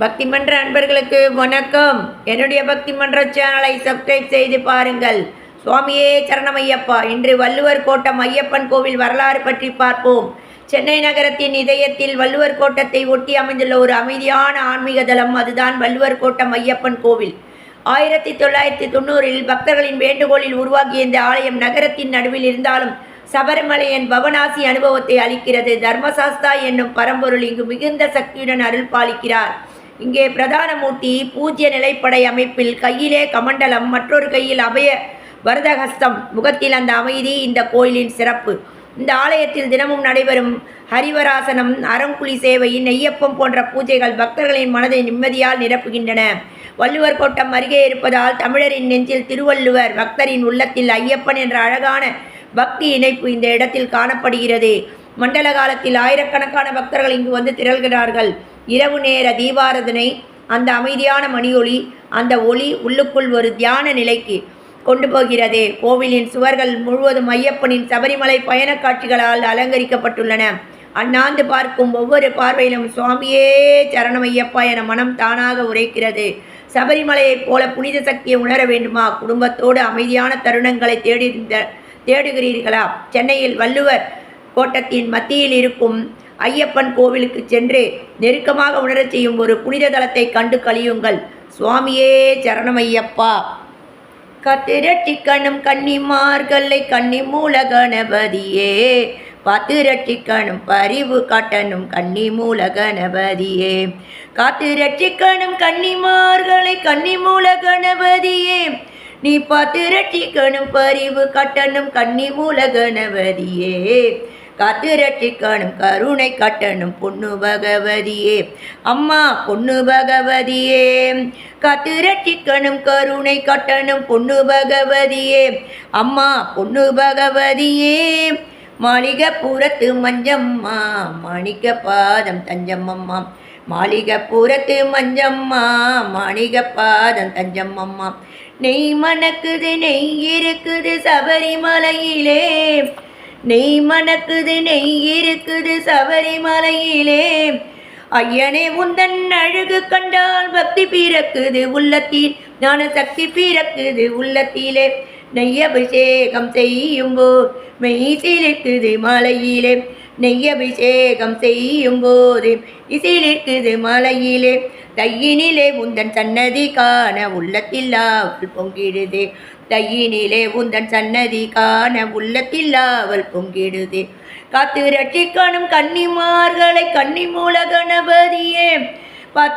பக்தி மன்ற அன்பர்களுக்கு வணக்கம். என்னுடைய பக்தி மன்ற சேனலை சப்ஸ்கிரைப் செய்து பாருங்கள். சுவாமியே சரணமையப்பா. இன்று வள்ளுவர் கோட்டம் ஐயப்பன் கோவில் வரலாறு பற்றி பார்ப்போம். சென்னை நகரத்தின் இதயத்தில் வள்ளுவர் கோட்டத்தை ஒட்டி அமைந்துள்ள ஒரு அமைதியான ஆன்மீக தலம் அதுதான் வள்ளுவர் கோட்டம் ஐயப்பன் கோவில். ஆயிரத்தி தொள்ளாயிரத்தி தொண்ணூறில் பக்தர்களின் வேண்டுகோளில் உருவாக்கிய இந்த ஆலயம் நகரத்தின் நடுவில் இருந்தாலும் சபரிமலையின் பவனாசி அனுபவத்தை அளிக்கிறது. தர்மசாஸ்தா என்னும் பரம்பொருள் இங்கு மிகுந்த சக்தியுடன் அருள் பாலிக்கிறார். இங்கே பிரதான மூர்த்தி பூஜ்ய நிலைப்படை அமைப்பில் கையிலே கமண்டலம் மற்றொரு கையில் அபய வரதஹஸ்தம். முகத்தில் அந்த அமைதி இந்த கோயிலின் சிறப்பு. இந்த ஆலயத்தில் தினமும் நடைபெறும் ஹரிவராசனம் அறங்குழி சேவை நெய்யப்பம் போன்ற பூஜைகள் பக்தர்களின் மனதை நிம்மதியால் நிரப்புகின்றன. வள்ளுவர் கோட்டம் அருகே இருப்பதால் தமிழரின் நெஞ்சில் திருவள்ளுவர் பக்தரின் உள்ளத்தில் ஐயப்பன் என்ற அழகான பக்தி இணைப்பு இந்த இடத்தில் காணப்படுகிறது. மண்டல காலத்தில் ஆயிரக்கணக்கான பக்தர்கள் இங்கு வந்து திரள்கிறார்கள். இரவு நேர தீபாரதனை அந்த அமைதியான மணியொளி அந்த ஒளி உள்ளுக்குள் ஒரு தியான நிலைக்கு கொண்டு போகிறது. கோவிலின் சுவர்கள் முழுவதும் ஐயப்பனின் சபரிமலை பயணக் காட்சிகளால் அலங்கரிக்கப்பட்டுள்ளன. அண்ணாந்து பார்க்கும் ஒவ்வொரு பார்வையிலும் சுவாமியே சரணமையப்பா என மனம் தானாக உரைக்கிறது. சபரிமலையைப் போல புனித சக்தியை உணர வேண்டுமா? குடும்பத்தோடு அமைதியான தருணங்களை தேடி தேடுகிறீர்களா? சென்னையில் வள்ளுவர் கோட்டத்தின் மத்தியில் இருக்கும் ஐயப்பன் கோவிலுக்கு சென்று நெருக்கமாக உணரச் செய்யும் ஒரு புனித தலத்தை கண்டு கழியுங்கள். சுவாமியே சரணம் ஐயப்பா கத்திரட்டிக்கணும் கன்னிமார்களை கன்னி மூல கணபதியே பாத்திரட்சிக்கணும் பரிவு காட்டணும் கன்னி மூல கணபதியே காத்து ரட்சிக்கணும் கன்னிமார்களை கன்னி மூல கணபதியே நீ பார்த்து ரட்சிக்கணும் பரிவு கட்டணும் கன்னி மூல கணபதியே காத்து ரட்சிக்கணும் கருணை கட்டணும் பொண்ணு பகவதியே. அம்மா பொண்ணு பகவதியே. காத்து ரட்சிக்கணும் கருணை கட்டணும் பொண்ணு பகவதியே. அம்மா பொண்ணு பகவதியே. மாளிகப்பூரத்து மஞ்சம்மா மாணிக்க பாதம் தஞ்சம்மம்மா. மாளிகப்பூரத்து மஞ்சம்மா மாணிக பாதம் தஞ்சம்மம்மா. நெய் மணக்குது நெய் இருக்குது சபரிமலையிலே. நெய் மணக்குது நெய் இருக்குது சபரிமலையிலே. ஐயனே உந்தன் அழகு கண்டால் பக்தி பிறக்குது உள்ளத்தில். ஞான சக்தி பிறக்குது உள்ளத்திலே. நெய் அபிஷேகம் செய்யும்போ மெய் சிலைக்குது மலையிலே. நெய்யபிஷேகம் செய்யும் போது இசையிலிருக்குது மலையிலே. தையினிலே உந்தன் சன்னதி காண உள்ளத்தில் அவள் பொங்கிடுது. தையினிலே உந்தன் சன்னதி காண உள்ளத்தில் அவள் பொங்கிடுது. காத்து ரட்சி காணும் கன்னிமார்களை கன்னி மூல கணபதியே. பார்த்து